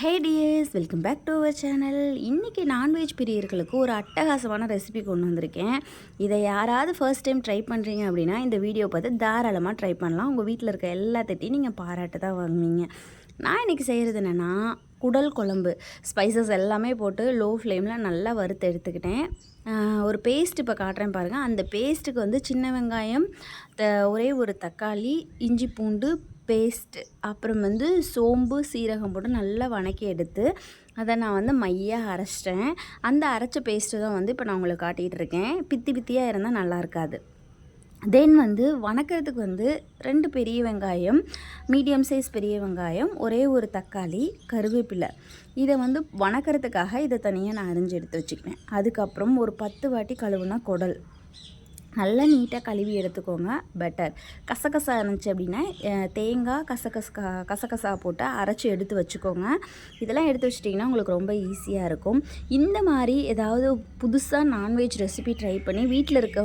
Hey dears welcome back to our channel இன்றைக்கி non veg பிரியர்களுக்கு ஒரு அட்டகாசமான ரெசிபி கொண்டு வந்திருக்கேன். இதை யாராவது ஃபர்ஸ்ட் டைம் ட்ரை பண்ணுறீங்க அப்படின்னா இந்த வீடியோ பார்த்து தாராளமாக ட்ரை பண்ணலாம். உங்கள் வீட்டில் இருக்க எல்லாத்தையும் நீங்கள் பாராட்டு தான் வாங்குவீங்க நான் இன்றைக்கி செய்கிறது என்னென்னா குடல் குழம்பு. ஸ்பைசஸ் எல்லாமே போட்டு லோ ஃப்ளேமில் நல்லா வறுத்து எடுத்துக்கிட்டேன். ஒரு பேஸ்ட் இப்போ காட்டுறேன் பாருங்கள் அந்த பேஸ்ட்டுக்கு வந்து சின்ன வெங்காயம் த- ஒரே ஒரு தக்காளி இஞ்சி பூண்டு பேஸ்ட்டு அப்புறம் வந்து சோம்பு சீரகம் போட்டு நல்லா வணக்கி எடுத்து அதை நான் வந்து மையாக அரைச்சிட்டேன். அந்த அரைச்ச பேஸ்ட்டு தான் வந்து இப்போ நான் உங்களுக்கு காட்டிகிட்டு இருக்கேன். பித்தி பித்தியாக இருந்தால் நல்லா இருக்காது. தென் வந்து வணக்கிறதுக்கு வந்து ரெண்டு பெரிய வெங்காயம் மீடியம் சைஸ் பெரிய வெங்காயம் ஒரே ஒரு தக்காளி கருவேப்பிலை. இதை வந்து வணக்கிறதுக்காக இதை தனியாக நான் அரிஞ்சு எடுத்து வச்சுக்கினேன் அதுக்கப்புறம் ஒரு பத்து வாட்டி கழுவுனா குடல். நல்லா நீட்டாக கழுவி எடுத்துக்கோங்க பெட்டர் கசகசா இருந்துச்சு அப்படின்னா தேங்காய் கசகசா கசகசா போட்டு அரைச்சி எடுத்து வச்சுக்கோங்க. இதெல்லாம் எடுத்து வச்சிட்டிங்கன்னா உங்களுக்கு ரொம்ப ஈஸியாக இருக்கும். இந்த மாதிரி ஏதாவது புதுசாக நான்வெஜ் ரெசிபி ட்ரை பண்ணி வீட்டில் இருக்க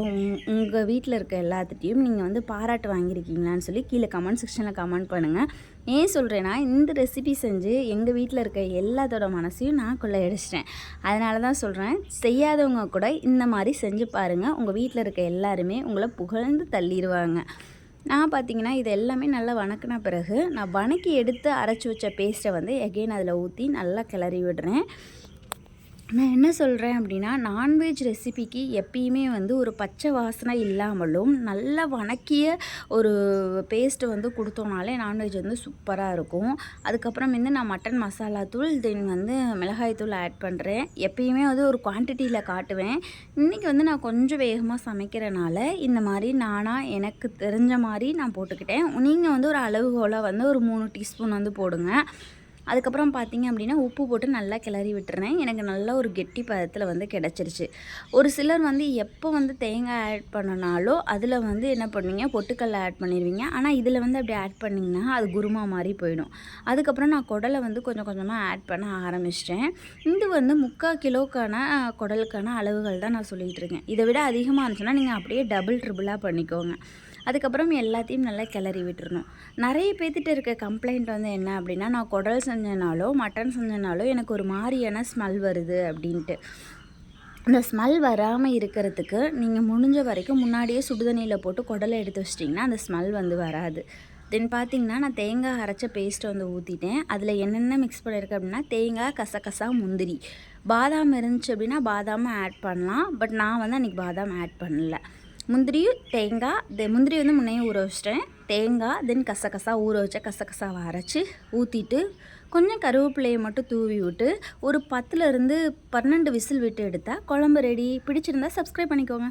உங்கள் வீட்டில் இருக்க எல்லாத்துட்டையும் நீங்கள் வந்து பாராட்டு வாங்கியிருக்கீங்களான்னு சொல்லி கீழே கமெண்ட் செக்ஷனில் கமெண்ட் பண்ணுங்கள் ஏன் சொல்கிறேன்னா இந்த ரெசிபி செஞ்சு எங்கள் வீட்டில் இருக்க எல்லாத்தோட மனசையும் நான் கொள்ளையடிச்சிட்டேன். அதனால தான் சொல்கிறேன் செய்யாதவங்க கூட இந்த மாதிரி செஞ்சு பாருங்கள் உங்கள் வீட்டில் இருக்க எல்லா எல்லாருமே உங்களை புகழ்ந்து தள்ளிடுவாங்க நான் பார்த்தீங்கன்னா இது எல்லாமே நல்லா வணக்கின பிறகு நான் வணக்கி எடுத்து அரைச்சி வச்ச பேஸ்ட்டை வந்து எகெயின் அதில் ஊற்றி நல்லா கிளறி விடுறேன். நான் என்ன சொல்கிறேன் அப்படின்னா நான்வெஜ் ரெசிபிக்கு எப்பயுமே வந்து ஒரு பச்சை வாசனை இல்லாமலும் நல்லா வணக்கிய ஒரு பேஸ்ட்டு வந்து கொடுத்தோம்னாலே நான்வெஜ் வந்து சூப்பராக இருக்கும். அதுக்கப்புறம் வந்து நான் மட்டன் மசாலா தூள் தென் வந்து மிளகாய் தூள் ஆட் பண்ணுறேன் எப்பயுமே வந்து ஒரு குவான்டிட்டியில் காட்டுவேன். இன்றைக்கி வந்து நான் கொஞ்சம் வேகமாக சமைக்கிறனால இந்த மாதிரி நானாக எனக்கு தெரிஞ்ச மாதிரி நான் போட்டுக்கிட்டேன். நீங்கள் வந்து ஒரு அளவுகோலாக வந்து ஒரு மூணு டீஸ்பூன் வந்து போடுங்க. அதுக்கப்புறம் பார்த்தீங்க அப்படின்னா உப்பு போட்டு நல்லா கிளறி விட்டுறேன். எனக்கு நல்ல ஒரு கெட்டி பதத்தில் வந்து கிடச்சிருச்சு. ஒரு சிலர் வந்து எப்போ வந்து தேங்காய் ஆட் பண்ணனாலோ அதில் வந்து என்ன பண்ணுவீங்க? பொட்டுக்கல்ல ஆட் பண்ணிடுவீங்க ஆனால் இதில் வந்து அப்படி ஆட் பண்ணிங்கன்னா அது குருமா மாதிரி போயிடும். அதுக்கப்புறம் நான் குடலை வந்து கொஞ்சம் கொஞ்சமாக ஆட் பண்ண ஆரம்பிச்சிட்டேன். இது வந்து முக்கால் கிலோக்கான குடலுக்கான அளவுகள் தான் நான் சொல்லிகிட்டு இருக்கேன். இதை விட அதிகமாக இருந்துச்சுன்னா நீங்கள் அப்படியே டபுள் ட்ரிபிளாக பண்ணிக்கோங்க. அதுக்கப்புறம் எல்லாத்தையும் நல்லா கிளறி விட்டுறணும். நிறைய பேர்த்திட்ட இருக்க கம்ப்ளைண்ட் வந்து என்ன அப்படின்னா நான் குடல் செஞ்சனாலோ மட்டன் செஞ்சனாலோ எனக்கு ஒரு மாதிரியான ஸ்மெல் வருது அப்படின்ட்டு. இந்த ஸ்மெல் வராமல் இருக்கிறதுக்கு நீங்கள் முடிஞ்ச வரைக்கும் முன்னாடியே சுடுதண்ணியில் போட்டு குடலை எடுத்து வச்சிட்டிங்கன்னா அந்த ஸ்மெல் வந்து வராது. தென் பார்த்தீங்கன்னா நான் தேங்காய் அரைச்ச பேஸ்ட்டை வந்து ஊற்றிட்டேன் அதில் என்னென்ன மிக்ஸ் பண்ணியிருக்கேன் அப்படின்னா தேங்காய் கசகசா முந்திரி. பாதாம் இருந்துச்சு அப்படின்னா பாதாமும் ஆட் பண்ணலாம். பட் நான் வந்து அன்றைக்கி பாதாம் ஆட் பண்ணல. முந்திரியும் தேங்காய் தெ முந்திரி வந்து முன்னையே ஊற வச்சிட்டேன். தேங்காய் தென் கசகசா ஊற வச்ச கசகசாவை அரைச்சி ஊற்றிட்டு கொஞ்சம் கருவேப்பிலையை மட்டும் தூவி விட்டு ஒரு பத்துலேருந்து பன்னெண்டு விசில் விட்டு எடுத்தால் குழம்பு ரெடி பிடிச்சிருந்தா சப்ஸ்கிரைப் பண்ணிக்கோங்க.